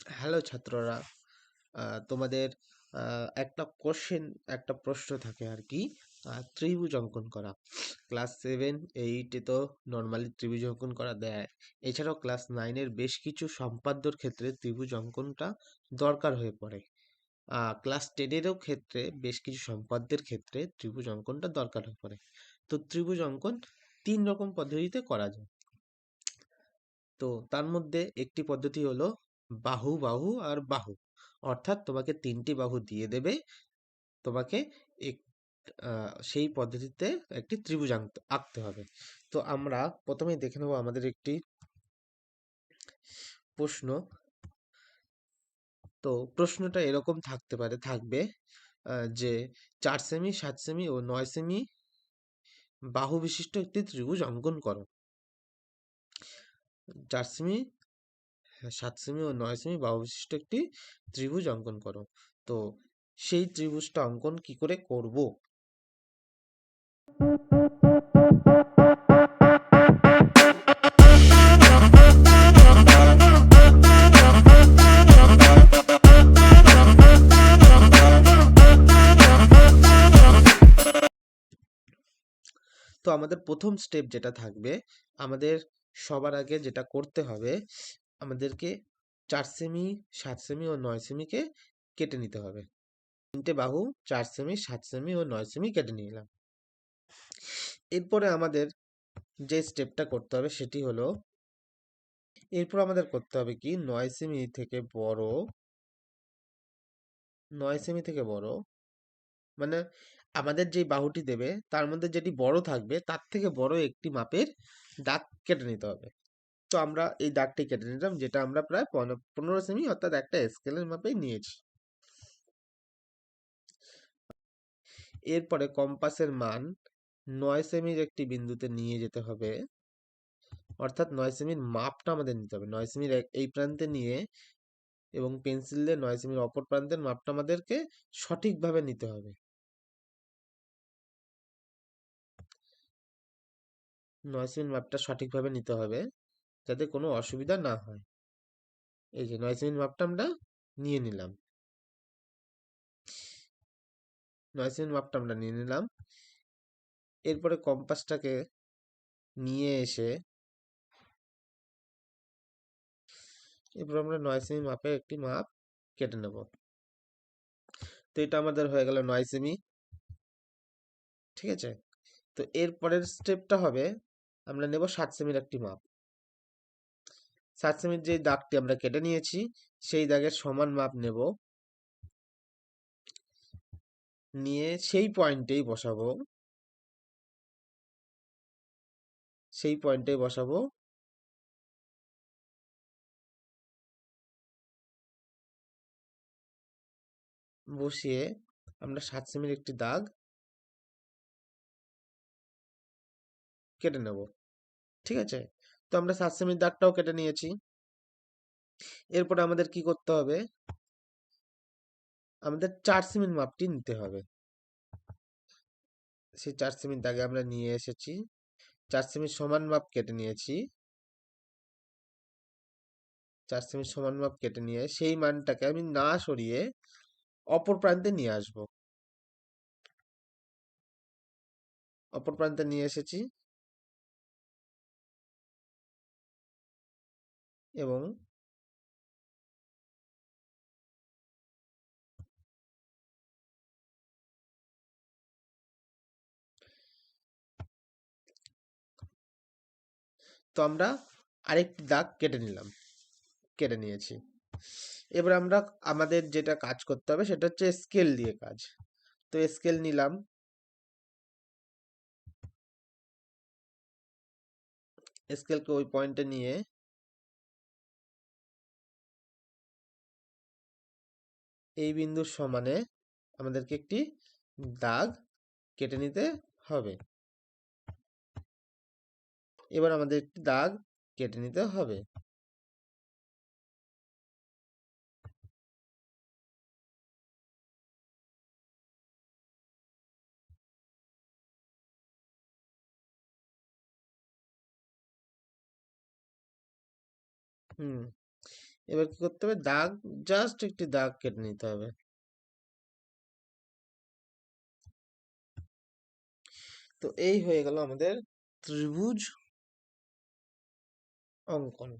Hello ছাত্ররা তোমাদের একটা কোশ্চেন একটা প্রশ্ন থাকে আর কি ত্রিভুজ অঙ্কন করা। ক্লাস সেভেন এইটে তো নর্মালি ত্রিভুজ অঙ্কন করা দেয়। এছাড়াও ক্লাস নাইনের বেশ কিছু সম্পাদ্যর ক্ষেত্রে ত্রিভুজ অঙ্কনটা দরকার হয়ে পড়ে। ক্লাস টেনেরও ক্ষেত্রে বেশ কিছু সম্পাদ্যের ক্ষেত্রে ত্রিভুজ অঙ্কনটা দরকার হয়ে পড়ে। তো ত্রিভুজ অঙ্কন তিন রকম পদ্ধতিতে করা যায়। তো তার মধ্যে একটি পদ্ধতি হলো বাহু বাহু আর বাহু। অর্থাৎ তোমাকে তিনটি বাহু দিয়ে দেবে। তোমাকে এক সেই পদ্ধতিতে একটি ত্রিভুজ আঁকতে হবে। তো আমরা প্রথমেই দেখে নেব আমাদের একটি প্রশ্ন। তো প্রশ্নটা এরকম থাকতে পারে, থাকবে যে চার সেমি সাত সেমি ও নয় সেমি বাহু বিশিষ্ট একটি ত্রিভুজ অঙ্কন করো। চার সেমি সাত সেমি ও নয় সেমি বাহু একটি ত্রিভুজ অঙ্কন করো। তো সেই ত্রিভুজটা অঙ্কন কি করে করব? তো আমাদের প্রথম স্টেপ যেটা থাকবে, আমাদের সবার আগে যেটা করতে হবে আমাদেরকে চার সেমি সাত সেমি ও নয় সেমিকে কেটে নিতে হবে। তিনটে বাহু, চার সেমি সাত সেমি ও নয় সেমি কেটে নিলাম। এরপরে আমাদের যে স্টেপটা করতে হবে সেটি হলো, এরপর আমাদের করতে হবে কি? নয় সেমি থেকে বড়, নয় সেমি থেকে বড় মানে আমাদের যে বাহুটি দেবে, তার মধ্যে যেটি বড় থাকবে, তার থেকে বড় একটি মাপের দাগ কেটে নিতে হবে। তো আমরা এই দাগটি কেটে নিলাম, যেটা আমরা প্রায় পনে- পনেরো সেমি অর্থাৎ একটা স্কেলের মাপে নিয়েছি। এরপরে কম্পাসের মান নয় সেমির একটি বিন্দুতে নিয়ে যেতে হবে। অর্থাৎ নয় সেমির মাপটা আমাদের নিতে হবে। নয় সেমির এই প্রান্তে নিয়ে এবং পেন্সিল দিয়ে নয় সেমির অপর প্রান্তের মাপটা আমাদেরকে সঠিকভাবে নিতে হবে। নয় সেমির মাপটা সঠিকভাবে নিতে হবে। যাতে কোনো অসুবিধা না হয়। এই যে নয় সেমির মাপটা আমরা নিয়ে নিলাম। নয় সেমির মাপটা আমরা নিয়ে নিলাম। এরপরে কম্পাসটাকে নিয়ে এসে এরপর আমরা নয় সেমি মাপে একটি মাপ কেটে নেব। তো এটা আমাদের হয়ে গেল নয় সেমি ঠিক আছে? তো এরপরের স্টেপটা হবে, আমরা নেব সাত সেমির একটি মাপ সাত যে দাগটি আমরা কেটে নিয়েছি, সেই দাগের সমান মাপ নেব। নিয়ে সেই পয়েন্টেই বসাবো। সেই পয়েন্টেই বসাবো। বসিয়ে আমরা সাত সেমির একটি দাগ কেটে নেব। ঠিক আছে? তো আমরা সাত সেমির দাগটাও কেটে নিয়েছি। এরপরে আমাদের কি করতে হবে? আমাদের চার সেমির মাপটি নিতে হবে। সেই চার সেমির দাগে আমরা নিয়ে এসেছি। চার সেমির সমান মাপ কেটে নিয়েছি। চার সেমির সমান মাপ কেটে নিয়ে সেই মানটাকে আমি না সরিয়ে অপর প্রান্তে নিয়ে আসব। অপর প্রান্তে নিয়ে এসেছি। এবং তো আমরা আরেকটি দাগ কেটে নিলাম, কেটে নিয়েছি। এবার আমরা আমাদের যেটা কাজ করতে হবে সেটা হচ্ছে স্কেল দিয়ে কাজ। তো স্কেল নিলাম। স্কেলকে ওই পয়েন্টে নিয়ে এই বিন্দুর সমানে আমাদেরকে একটি দাগ কেটে নিতে হবে। এবার আমাদের একটি দাগ কেটে নিতে হবে। হুম। এবার কি করতে হবে? দাগ জাস্ট একটি দাগ কেটে নিতে হবে। তো এই হয়ে গেল আমাদের ত্রিভুজ অঙ্কন।